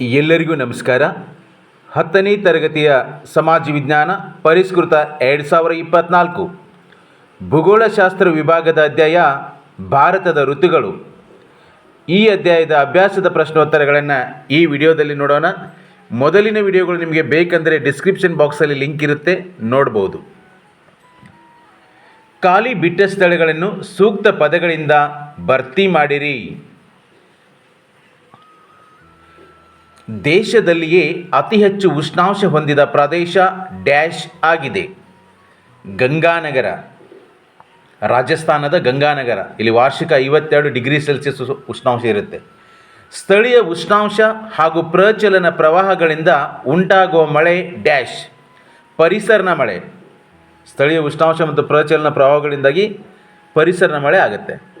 ಎಲ್ಲರಿಗೂ ನಮಸ್ಕಾರ. ಹತ್ತನೇ ತರಗತಿಯ ಸಮಾಜ ವಿಜ್ಞಾನ ಪರಿಷ್ಕೃತ ಎರಡು ಸಾವಿರ ಇಪ್ಪತ್ತ್ನಾಲ್ಕು ಭೂಗೋಳಶಾಸ್ತ್ರ ವಿಭಾಗದ ಅಧ್ಯಾಯ, ಭಾರತದ ಋತುಗಳು. ಈ ಅಧ್ಯಾಯದ ಅಭ್ಯಾಸದ ಪ್ರಶ್ನೋತ್ತರಗಳನ್ನು ಈ ವಿಡಿಯೋದಲ್ಲಿ ನೋಡೋಣ. ಮೊದಲಿನ ವಿಡಿಯೋಗಳು ನಿಮಗೆ ಬೇಕಂದರೆ ಡಿಸ್ಕ್ರಿಪ್ಷನ್ ಬಾಕ್ಸಲ್ಲಿ ಲಿಂಕ್ ಇರುತ್ತೆ, ನೋಡ್ಬೋದು. ಖಾಲಿ ಬಿಟ್ಟ ಸ್ಥಳಗಳನ್ನು ಸೂಕ್ತ ಪದಗಳಿಂದ ಭರ್ತಿ ಮಾಡಿರಿ. ದೇಶದಲ್ಲಿಯೇ ಅತಿ ಹೆಚ್ಚು ಉಷ್ಣಾಂಶ ಹೊಂದಿದ ಪ್ರದೇಶ ಡ್ಯಾಶ್ ಆಗಿದೆ. ಗಂಗಾನಗರ. ರಾಜಸ್ಥಾನದ ಗಂಗಾನಗರ. ಇಲ್ಲಿ ವಾರ್ಷಿಕ ಐವತ್ತೆರಡು ಡಿಗ್ರಿ ಸೆಲ್ಸಿಯಸ್ ಉಷ್ಣಾಂಶ ಇರುತ್ತೆ. ಸ್ಥಳೀಯ ಉಷ್ಣಾಂಶ ಹಾಗೂ ಪ್ರಚಲನ ಪ್ರವಾಹಗಳಿಂದ ಉಂಟಾಗುವ ಮಳೆ ಡ್ಯಾಶ್. ಪರಿಸರನ ಮಳೆ. ಸ್ಥಳೀಯ ಉಷ್ಣಾಂಶ ಮತ್ತು ಪ್ರಚಲನ ಪ್ರವಾಹಗಳಿಂದಾಗಿ ಪರಿಸರನ ಮಳೆ ಆಗುತ್ತೆ.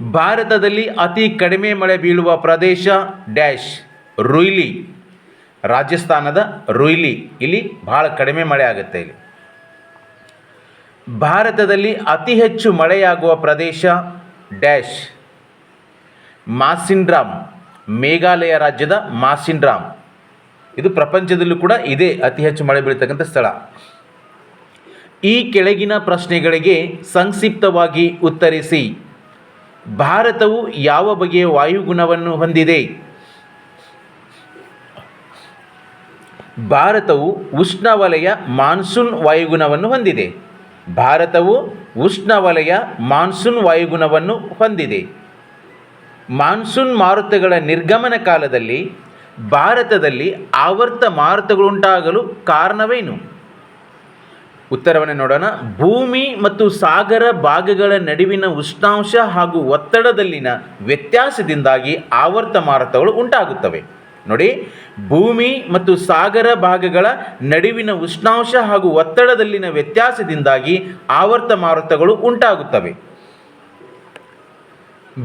ಭಾರತದಲ್ಲಿ ಅತಿ ಕಡಿಮೆ ಮಳೆ ಬೀಳುವ ಪ್ರದೇಶ ಡ್ಯಾಶ್, ರುಯ್ಲಿ. ರಾಜಸ್ಥಾನದ ರುಯ್ಲಿ. ಇಲ್ಲಿ ಬಹಳ ಕಡಿಮೆ ಮಳೆ ಆಗುತ್ತೆ ಇಲ್ಲಿ. ಭಾರತದಲ್ಲಿ ಅತಿ ಹೆಚ್ಚು ಮಳೆಯಾಗುವ ಪ್ರದೇಶ ಡ್ಯಾಶ್, ಮಾಸಿಂಡ್ರಾಮ್. ಮೇಘಾಲಯ ರಾಜ್ಯದ ಮಾಸಿನ್ರಾಮ್ ಇದು ಪ್ರಪಂಚದಲ್ಲೂ ಕೂಡ ಇದೇ ಅತಿ ಹೆಚ್ಚು ಮಳೆ ಬೀಳ್ತಕ್ಕಂಥ ಸ್ಥಳ. ಈ ಕೆಳಗಿನ ಪ್ರಶ್ನೆಗಳಿಗೆ ಸಂಕ್ಷಿಪ್ತವಾಗಿ ಉತ್ತರಿಸಿ. ಭಾರತವು ಯಾವ ಬಗೆಯ ವಾಯುಗುಣವನ್ನು ಹೊಂದಿದೆ? ಭಾರತವು ಉಷ್ಣವಲಯ ಮಾನ್ಸೂನ್ ವಾಯುಗುಣವನ್ನು ಹೊಂದಿದೆ. ಭಾರತವು ಉಷ್ಣವಲಯ ಮಾನ್ಸೂನ್ ವಾಯುಗುಣವನ್ನು ಹೊಂದಿದೆ. ಮಾನ್ಸೂನ್ ಮಾರುತಗಳ ನಿರ್ಗಮನ ಕಾಲದಲ್ಲಿ ಭಾರತದಲ್ಲಿ ಆವರ್ತ ಮಾರುತಗಳುಂಟಾಗಲು ಕಾರಣವೇನು? ಉತ್ತರವನ್ನು ನೋಡೋಣ. ಭೂಮಿ ಮತ್ತು ಸಾಗರ ಭಾಗಗಳ ನಡುವಿನ ಉಷ್ಣಾಂಶ ಹಾಗೂ ಒತ್ತಡದಲ್ಲಿನ ವ್ಯತ್ಯಾಸದಿಂದಾಗಿ ಆವರ್ತ ಮಾರುತಗಳು ಉಂಟಾಗುತ್ತವೆ. ನೋಡಿ, ಭೂಮಿ ಮತ್ತು ಸಾಗರ ಭಾಗಗಳ ನಡುವಿನ ಉಷ್ಣಾಂಶ ಹಾಗೂ ಒತ್ತಡದಲ್ಲಿನ ವ್ಯತ್ಯಾಸದಿಂದಾಗಿ ಆವರ್ತ ಮಾರುತಗಳು ಉಂಟಾಗುತ್ತವೆ.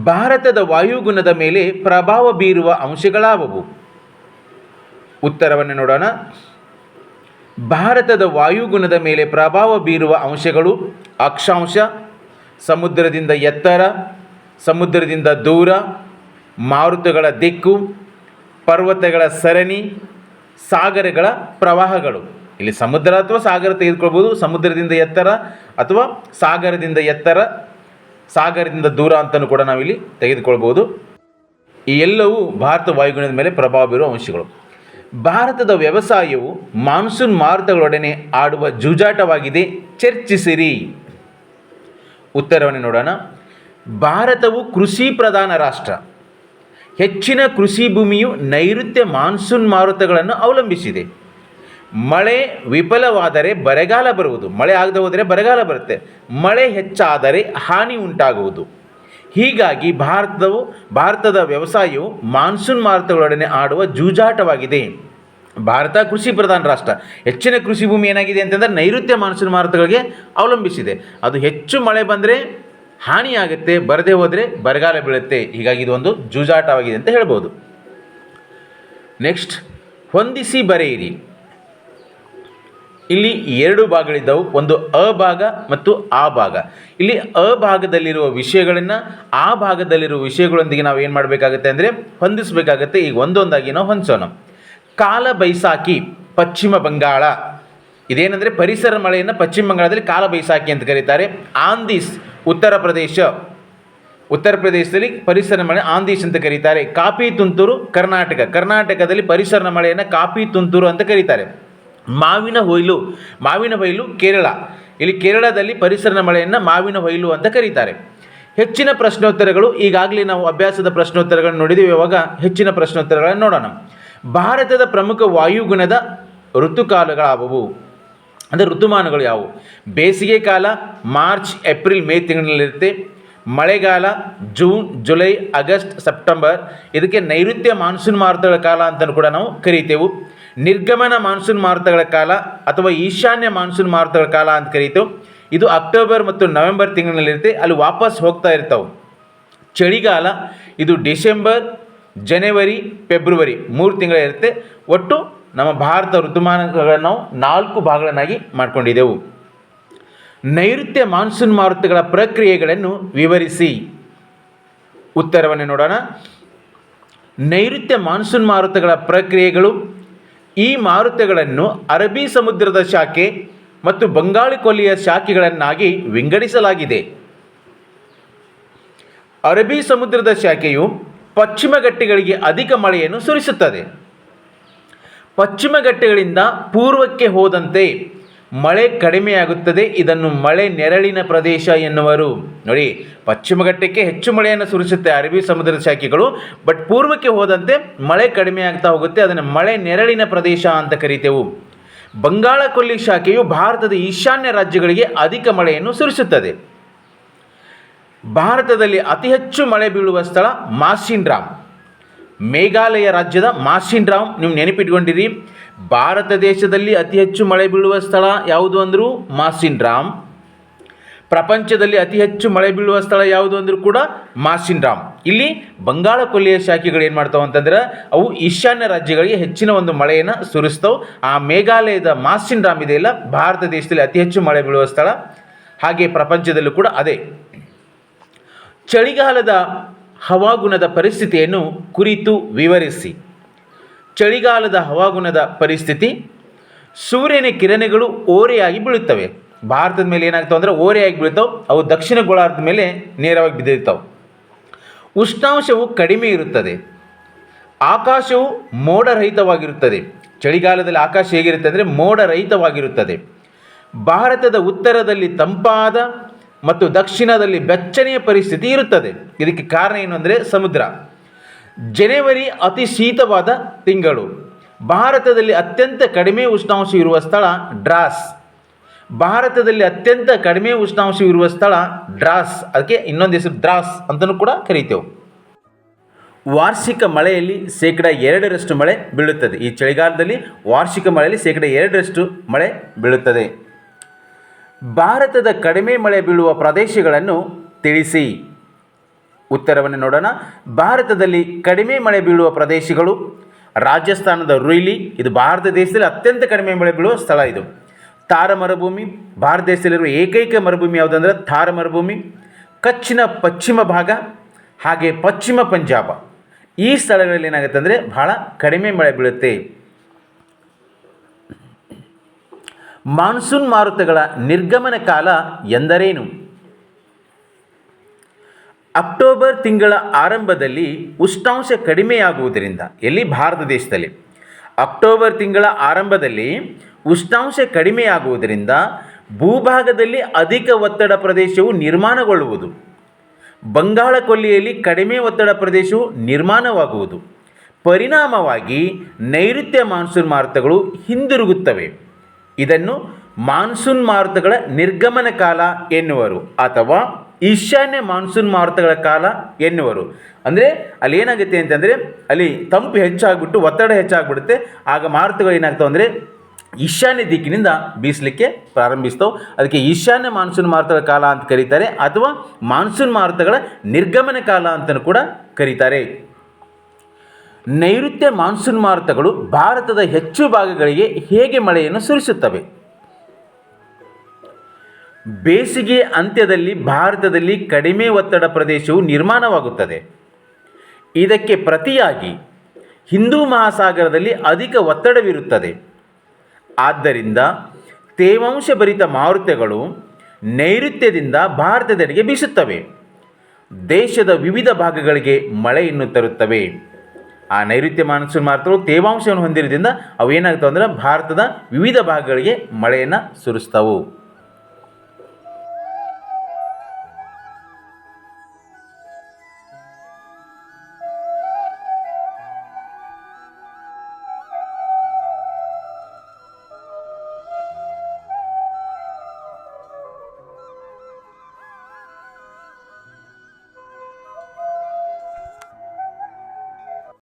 ಭಾರತದ ವಾಯುಗುಣದ ಮೇಲೆ ಪ್ರಭಾವ ಬೀರುವ ಅಂಶಗಳಾವವು? ಉತ್ತರವನ್ನು ನೋಡೋಣ. ಭಾರತದ ವಾಯುಗುಣದ ಮೇಲೆ ಪ್ರಭಾವ ಬೀರುವ ಅಂಶಗಳು ಅಕ್ಷಾಂಶ, ಸಮುದ್ರದಿಂದ ಎತ್ತರ, ಸಮುದ್ರದಿಂದ ದೂರ, ಮಾರುತಗಳ ದಿಕ್ಕು, ಪರ್ವತಗಳ ಸರಣಿ, ಸಾಗರಗಳ ಪ್ರವಾಹಗಳು. ಇಲ್ಲಿ ಸಮುದ್ರ ಅಥವಾ ಸಾಗರ ತೆಗೆದುಕೊಳ್ಬೋದು, ಸಮುದ್ರದಿಂದ ಎತ್ತರ ಅಥವಾ ಸಾಗರದಿಂದ ಎತ್ತರ, ಸಾಗರದಿಂದ ದೂರ ಅಂತಲೂ ಕೂಡ ನಾವಿಲ್ಲಿ ತೆಗೆದುಕೊಳ್ಬೋದು. ಈ ಎಲ್ಲವೂ ಭಾರತ ವಾಯುಗುಣದ ಮೇಲೆ ಪ್ರಭಾವ ಬೀರುವ ಅಂಶಗಳು. ಭಾರತದ ವ್ಯವಸಾಯವು ಮಾನ್ಸೂನ್ ಮಾರುತಗಳೊಡನೆ ಆಡುವ ಜೂಜಾಟವಾಗಿದೆ. ಚರ್ಚಿಸಿರಿ. ಉತ್ತರವನ್ನು ನೋಡೋಣ. ಭಾರತವು ಕೃಷಿ ಪ್ರಧಾನ ರಾಷ್ಟ್ರ. ಹೆಚ್ಚಿನ ಕೃಷಿ ಭೂಮಿಯು ನೈಋತ್ಯ ಮಾನ್ಸೂನ್ ಮಾರುತಗಳನ್ನು ಅವಲಂಬಿಸಿದೆ. ಮಳೆ ವಿಫಲವಾದರೆ ಬರಗಾಲ ಬರುವುದು. ಮಳೆ ಆಗದೆ ಹೋದರೆ ಬರಗಾಲ ಬರುತ್ತೆ. ಮಳೆ ಹೆಚ್ಚಾದರೆ ಹಾನಿ ಉಂಟಾಗುವುದು. ಹೀಗಾಗಿ ಭಾರತವು, ಭಾರತದ ವ್ಯವಸಾಯವು ಮಾನ್ಸೂನ್ ಮಾರುತಗಳೊಡನೆ ಆಡುವ ಜೂಜಾಟವಾಗಿದೆ. ಭಾರತ ಕೃಷಿ ಪ್ರಧಾನ ರಾಷ್ಟ್ರ. ಹೆಚ್ಚಿನ ಕೃಷಿ ಭೂಮಿ ಏನಾಗಿದೆ ಅಂತಂದರೆ ನೈಋತ್ಯ ಮಾನ್ಸೂನ್ ಮಾರುತಗಳಿಗೆ ಅವಲಂಬಿಸಿದೆ. ಅದು ಹೆಚ್ಚು ಮಳೆ ಬಂದರೆ ಹಾನಿಯಾಗುತ್ತೆ, ಬರದೇ ಹೋದರೆ ಬರಗಾಲ ಬೀಳುತ್ತೆ. ಹೀಗಾಗಿ ಇದು ಒಂದು ಜೂಜಾಟವಾಗಿದೆ ಅಂತ ಹೇಳ್ಬೋದು. ನೆಕ್ಸ್ಟ್, ಹೊಂದಿಸಿ ಬರೆಯಿರಿ. ಇಲ್ಲಿ ಎರಡು ಭಾಗಗಳಿದ್ದವು. ಒಂದು ಅ ಭಾಗ ಮತ್ತು ಆ ಭಾಗ. ಇಲ್ಲಿ ಅ ಭಾಗದಲ್ಲಿರುವ ವಿಷಯಗಳನ್ನು ಆ ಭಾಗದಲ್ಲಿರುವ ವಿಷಯಗಳೊಂದಿಗೆ ನಾವು ಏನು ಮಾಡಬೇಕಾಗತ್ತೆ ಅಂದರೆ ಹೊಂದಿಸಬೇಕಾಗತ್ತೆ. ಈಗ ಒಂದೊಂದಾಗಿ ನಾವು ಹೊಂದಿಸೋಣ. ಕಾಲ ಬೈಸಾಖಿ ಪಶ್ಚಿಮ ಬಂಗಾಳ. ಇದೇನೆಂದರೆ ಪರಿಸರ ಮಳೆಯನ್ನು ಪಶ್ಚಿಮ ಬಂಗಾಳದಲ್ಲಿ ಕಾಲ ಬೈಸಾಖಿ ಅಂತ ಕರೀತಾರೆ. ಆಂದೀಸ್ ಉತ್ತರ ಪ್ರದೇಶ. ಉತ್ತರ ಪ್ರದೇಶದಲ್ಲಿ ಪರಿಸರ ಮಳೆ ಆಂದೀಶ್ ಅಂತ ಕರೀತಾರೆ. ಕಾಪಿ ತುಂತುರು ಕರ್ನಾಟಕ. ಕರ್ನಾಟಕದಲ್ಲಿ ಪರಿಸರ ಮಳೆಯನ್ನು ಕಾಪಿ ತುಂತುರು ಅಂತ ಕರೀತಾರೆ. ಮಾವಿನ ಹೊಯ್ಲು ಮಾವಿನ ಹೊಯ್ಲು ಕೇರಳ. ಇಲ್ಲಿ ಕೇರಳದಲ್ಲಿ ಪರಿಸರ ಮಳೆಯನ್ನು ಮಾವಿನ ಹೊಯ್ಲು ಅಂತ ಕರೀತಾರೆ. ಹೆಚ್ಚಿನ ಪ್ರಶ್ನೋತ್ತರಗಳು, ಈಗಾಗಲೇ ನಾವು ಅಭ್ಯಾಸದ ಪ್ರಶ್ನೋತ್ತರಗಳನ್ನು ನೋಡಿದ್ದೀವಿ ಇವಾಗ ಹೆಚ್ಚಿನ ಪ್ರಶ್ನೋತ್ತರಗಳನ್ನು ನೋಡೋಣ. ಭಾರತದ ಪ್ರಮುಖ ವಾಯುಗುಣದ ಋತುಕಾಲಗಳಾವುವು? ಅಂದರೆ ಋತುಮಾನಗಳು ಯಾವುವು? ಬೇಸಿಗೆ ಕಾಲ, ಮಾರ್ಚ್, ಏಪ್ರಿಲ್, ಮೇ ತಿಂಗಳಲ್ಲಿರುತ್ತೆ. ಮಳೆಗಾಲ, ಜೂನ್, ಜುಲೈ, ಆಗಸ್ಟ್, ಸೆಪ್ಟೆಂಬರ್. ಇದಕ್ಕೆ ನೈಋತ್ಯ ಮಾನ್ಸೂನ್ ಮಾರುತಗಳ ಕಾಲ ಅಂತಲೂ ಕೂಡ ನಾವು ಕರೀತೇವೆ. ನಿರ್ಗಮನ ಮಾನ್ಸೂನ್ ಮಾರುತಗಳ ಕಾಲ ಅಥವಾ ಈಶಾನ್ಯ ಮಾನ್ಸೂನ್ ಮಾರುತಗಳ ಕಾಲ ಅಂತ ಕರೀತು. ಇದು ಅಕ್ಟೋಬರ್ ಮತ್ತು ನವೆಂಬರ್ ತಿಂಗಳಲ್ಲಿರುತ್ತೆ ಅಲ್ಲಿ ವಾಪಸ್ ಹೋಗ್ತಾ ಇರ್ತಾವೆ. ಚಳಿಗಾಲ ಇದು ಡಿಸೆಂಬರ್, ಜನವರಿ, ಫೆಬ್ರವರಿ ಮೂರು ತಿಂಗಳಿರುತ್ತೆ. ಒಟ್ಟು ನಮ್ಮ ಭಾರತ ಋತುಮಾನಗಳನ್ನು ನಾವು ನಾಲ್ಕು ಭಾಗಗಳನ್ನಾಗಿ ಮಾಡಿಕೊಂಡಿದ್ದೆವು ನೈಋತ್ಯ ಮಾನ್ಸೂನ್ ಮಾರುತಗಳ ಪ್ರಕ್ರಿಯೆಗಳನ್ನು ವಿವರಿಸಿ. ಉತ್ತರವನ್ನು ನೋಡೋಣ. ನೈಋತ್ಯ ಮಾನ್ಸೂನ್ ಮಾರುತಗಳ ಪ್ರಕ್ರಿಯೆಗಳು ಈ ಮಾರುತಗಳನ್ನು ಅರಬ್ಬಿ ಸಮುದ್ರದ ಶಾಖೆ ಮತ್ತು ಬಂಗಾಳಿ ಕೊಲ್ಲಿಯ ಶಾಖೆಗಳನ್ನಾಗಿ ವಿಂಗಡಿಸಲಾಗಿದೆ. ಅರಬ್ಬಿ ಸಮುದ್ರದ ಶಾಖೆಯು ಪಶ್ಚಿಮ ಘಟ್ಟಗಳಿಗೆ ಅಧಿಕ ಮಳೆಯನ್ನು ಸುರಿಸುತ್ತದೆ. ಪಶ್ಚಿಮ ಘಟ್ಟಗಳಿಂದ ಪೂರ್ವಕ್ಕೆ ಹೋದಂತೆ ಮಳೆ ಕಡಿಮೆಯಾಗುತ್ತದೆ ಇದನ್ನು ಮಳೆ ನೆರಳಿನ ಪ್ರದೇಶ ಎನ್ನುವರು. ನೋಡಿ ಪಶ್ಚಿಮ ಘಟ್ಟಕ್ಕೆ ಹೆಚ್ಚು ಮಳೆಯನ್ನು ಸುರಿಸುತ್ತೆ ಅರಬ್ಬಿ ಸಮುದ್ರದ ಶಾಖೆಗಳು. ಬಟ್ ಪೂರ್ವಕ್ಕೆ ಹೋದಂತೆ ಮಳೆ ಕಡಿಮೆಯಾಗ್ತಾ ಹೋಗುತ್ತೆ. ಅದನ್ನು ಮಳೆ ನೆರಳಿನ ಪ್ರದೇಶ ಅಂತ ಕರಿತೇವು. ಬಂಗಾಳ ಕೊಲ್ಲಿ ಶಾಖೆಯು ಭಾರತದ ಈಶಾನ್ಯ ರಾಜ್ಯಗಳಿಗೆ ಅಧಿಕ ಮಳೆಯನ್ನು ಸುರಿಸುತ್ತದೆ. ಭಾರತದಲ್ಲಿ ಅತಿ ಹೆಚ್ಚು ಮಳೆ ಬೀಳುವ ಸ್ಥಳ ಮಾಸಿನ್ ರಾಮ್. ಮೇಘಾಲಯ ರಾಜ್ಯದ ಮಾಸಿನ್ ರಾಮ್ ನೀವು ನೆನಪಿಟ್ಕೊಂಡಿರಿ. ಭಾರತ ದೇಶದಲ್ಲಿ ಅತಿ ಹೆಚ್ಚು ಮಳೆ ಬೀಳುವ ಸ್ಥಳ ಯಾವುದು ಅಂದರೂ ಮಾಸಿನ್ ರಾಮ್. ಪ್ರಪಂಚದಲ್ಲಿ ಅತಿ ಹೆಚ್ಚು ಮಳೆ ಬೀಳುವ ಸ್ಥಳ ಯಾವುದು ಅಂದರೂ ಕೂಡ ಮಾಸಿನ್ ರಾಮ್. ಇಲ್ಲಿ ಬಂಗಾಳ ಕೊಲ್ಲಿಯ ಶಾಖೆಗಳು ಏನು ಮಾಡ್ತಾವೆ ಅಂತಂದ್ರೆ ಅವು ಈಶಾನ್ಯ ರಾಜ್ಯಗಳಿಗೆ ಹೆಚ್ಚಿನ ಒಂದು ಮಳೆಯನ್ನು ಸುರಿಸ್ತಾವೆ. ಆ ಮೇಘಾಲಯದ ಮಾಸಿನ್ ರಾಮ್ ಇದೆಯಲ್ಲ, ಭಾರತ ದೇಶದಲ್ಲಿ ಅತಿ ಹೆಚ್ಚು ಮಳೆ ಬೀಳುವ ಸ್ಥಳ. ಹಾಗೆ ಪ್ರಪಂಚದಲ್ಲೂ ಕೂಡ ಅದೇ. ಚಳಿಗಾಲದ ಹವಾಗುಣದ ಪರಿಸ್ಥಿತಿಯನ್ನು ಕುರಿತು ವಿವರಿಸಿ. ಚಳಿಗಾಲದ ಹವಾಗುಣದ ಪರಿಸ್ಥಿತಿ, ಸೂರ್ಯನ ಕಿರಣಗಳು ಓರೆಯಾಗಿ ಬೀಳುತ್ತವೆ. ಭಾರತದ ಮೇಲೆ ಏನಾಗ್ತವೆ ಅಂದರೆ ಓರೆಯಾಗಿ ಬೀಳ್ತಾವೆ ಅವು ದಕ್ಷಿಣ ಗೋಳಾರ್ಧದ ಮೇಲೆ ನೇರವಾಗಿ ಬಿದ್ದಿರ್ತಾವೆ ಉಷ್ಣಾಂಶವು ಕಡಿಮೆ ಇರುತ್ತದೆ. ಆಕಾಶವು ಮೋಡರಹಿತವಾಗಿರುತ್ತದೆ. ಚಳಿಗಾಲದಲ್ಲಿ ಆಕಾಶ ಹೇಗಿರುತ್ತೆ ಅಂದರೆ ಮೋಡರಹಿತವಾಗಿರುತ್ತದೆ. ಭಾರತದ ಉತ್ತರದಲ್ಲಿ ತಂಪಾದ ಮತ್ತು ದಕ್ಷಿಣದಲ್ಲಿ ಬೆಚ್ಚನೆಯ ಪರಿಸ್ಥಿತಿ ಇರುತ್ತದೆ. ಇದಕ್ಕೆ ಕಾರಣ ಏನು ಅಂದರೆ ಸಮುದ್ರ. ಜನವರಿ ಅತಿ ಶೀತವಾದ ತಿಂಗಳು. ಭಾರತದಲ್ಲಿ ಅತ್ಯಂತ ಕಡಿಮೆ ಉಷ್ಣಾಂಶ ಇರುವ ಸ್ಥಳ ಡ್ರಾಸ್. ಭಾರತದಲ್ಲಿ ಅತ್ಯಂತ ಕಡಿಮೆ ಉಷ್ಣಾಂಶ ಇರುವ ಸ್ಥಳ ಡ್ರಾಸ್. ಅದಕ್ಕೆ ಇನ್ನೊಂದು ಹೆಸರು ಡ್ರಾಸ್ ಅಂತಲೂ ಕೂಡ ಕರೀತೇವೆ. ವಾರ್ಷಿಕ ಮಳೆಯಲ್ಲಿ ಶೇಕಡ ಎರಡರಷ್ಟು ಮಳೆ ಬೀಳುತ್ತದೆ. ಈ ಚಳಿಗಾಲದಲ್ಲಿ ವಾರ್ಷಿಕ ಮಳೆಯಲ್ಲಿ ಶೇಕಡ ಎರಡರಷ್ಟು ಮಳೆ ಬೀಳುತ್ತದೆ. ಭಾರತದ ಕಡಿಮೆ ಮಳೆ ಬೀಳುವ ಪ್ರದೇಶಗಳನ್ನು ತಿಳಿಸಿ. ಉತ್ತರವನ್ನು ನೋಡೋಣ. ಭಾರತದಲ್ಲಿ ಕಡಿಮೆ ಮಳೆ ಬೀಳುವ ಪ್ರದೇಶಗಳು, ರಾಜಸ್ಥಾನದ ರುಯ್ಲಿ, ಇದು ಭಾರತ ದೇಶದಲ್ಲಿ ಅತ್ಯಂತ ಕಡಿಮೆ ಮಳೆ ಬೀಳುವ ಸ್ಥಳ ಇದು. ತಾರ ಮರುಭೂಮಿ, ಭಾರತ ದೇಶದಲ್ಲಿರುವ ಏಕೈಕ ಮರುಭೂಮಿ ಯಾವುದಂದ್ರೆ ಥಾರ ಮರುಭೂಮಿ, ಕಚ್ಚಿನ ಪಶ್ಚಿಮ ಭಾಗ, ಹಾಗೆ ಪಶ್ಚಿಮ ಪಂಜಾಬ. ಈ ಸ್ಥಳಗಳಲ್ಲಿ ಏನಾಗುತ್ತೆ ಅಂದರೆ ಬಹಳ ಕಡಿಮೆ ಮಳೆ ಬೀಳುತ್ತೆ. ಮಾನ್ಸೂನ್ ಮಾರುತಗಳ ನಿರ್ಗಮನ ಕಾಲ ಎಂದರೇನು? ಅಕ್ಟೋಬರ್ ತಿಂಗಳ ಆರಂಭದಲ್ಲಿ ಉಷ್ಣಾಂಶ ಕಡಿಮೆಯಾಗುವುದರಿಂದ, ಎಲ್ಲಿ? ಭಾರತ ದೇಶದಲ್ಲಿ. ಅಕ್ಟೋಬರ್ ತಿಂಗಳ ಆರಂಭದಲ್ಲಿ ಉಷ್ಣಾಂಶ ಕಡಿಮೆಯಾಗುವುದರಿಂದ ಭೂಭಾಗದಲ್ಲಿ ಅಧಿಕ ಒತ್ತಡ ಪ್ರದೇಶವು ನಿರ್ಮಾಣಗೊಳ್ಳುವುದು. ಬಂಗಾಳ ಕೊಲ್ಲಿಯಲ್ಲಿ ಕಡಿಮೆ ಒತ್ತಡ ಪ್ರದೇಶವು ನಿರ್ಮಾಣವಾಗುವುದು. ಪರಿಣಾಮವಾಗಿ ನೈಋತ್ಯ ಮಾನ್ಸೂನ್ ಮಾರುತಗಳು ಹಿಂದಿರುಗುತ್ತವೆ. ಇದನ್ನು ಮಾನ್ಸೂನ್ ಮಾರುತಗಳ ನಿರ್ಗಮನ ಕಾಲ ಎನ್ನುವರು ಅಥವಾ ಈಶಾನ್ಯ ಮಾನ್ಸೂನ್ ಮಾರುತಗಳ ಕಾಲ ಎನ್ನುವರು. ಅಂದರೆ ಅಲ್ಲಿ ಏನಾಗುತ್ತೆ ಅಂತಂದರೆ ಅಲ್ಲಿ ತಂಪು ಹೆಚ್ಚಾಗ್ಬಿಟ್ಟು, ಒತ್ತಡ ಹೆಚ್ಚಾಗ್ಬಿಡುತ್ತೆ. ಆಗ ಮಾರುತಗಳು ಏನಾಗ್ತವೆ ಅಂದರೆ ಈಶಾನ್ಯ ದಿಕ್ಕಿನಿಂದ ಬೀಸಲಿಕ್ಕೆ ಪ್ರಾರಂಭಿಸ್ತವೆ. ಅದಕ್ಕೆ ಈಶಾನ್ಯ ಮಾನ್ಸೂನ್ ಮಾರುತಗಳ ಕಾಲ ಅಂತ ಕರೀತಾರೆ, ಅಥವಾ ಮಾನ್ಸೂನ್ ಮಾರುತಗಳ ನಿರ್ಗಮನ ಕಾಲ ಅಂತಲೂ ಕೂಡ ಕರೀತಾರೆ. ನೈಋತ್ಯ ಮಾನ್ಸೂನ್ ಮಾರುತಗಳು ಭಾರತದ ಹೆಚ್ಚು ಭಾಗಗಳಿಗೆ ಹೇಗೆ ಮಳೆಯನ್ನು ಸುರಿಸುತ್ತವೆ? ಬೇಸಿಗೆ ಅಂತ್ಯದಲ್ಲಿ ಭಾರತದಲ್ಲಿ ಕಡಿಮೆ ಒತ್ತಡ ಪ್ರದೇಶವು ನಿರ್ಮಾಣವಾಗುತ್ತದೆ. ಇದಕ್ಕೆ ಪ್ರತಿಯಾಗಿ ಹಿಂದೂ ಮಹಾಸಾಗರದಲ್ಲಿ ಅಧಿಕ ಒತ್ತಡವಿರುತ್ತದೆ. ಆದ್ದರಿಂದ ತೇವಾಂಶಭರಿತ ಮಾರುತಗಳು ನೈಋತ್ಯದಿಂದ ಭಾರತದೆಡೆಗೆ ಬೀಸುತ್ತವೆ. ದೇಶದ ವಿವಿಧ ಭಾಗಗಳಿಗೆ ಮಳೆಯನ್ನು ತರುತ್ತವೆ. ಆ ನೈಋತ್ಯ ಮಾನ್ಸೂನ್ ಮಾರುತಗಳು ತೇವಾಂಶವನ್ನು ಹೊಂದಿರೋದ್ರಿಂದ ಅವು ಏನಾಗ್ತವೆ ಅಂದರೆ ಭಾರತದ ವಿವಿಧ ಭಾಗಗಳಿಗೆ ಮಳೆಯನ್ನು ಸುರಿಸ್ತವು.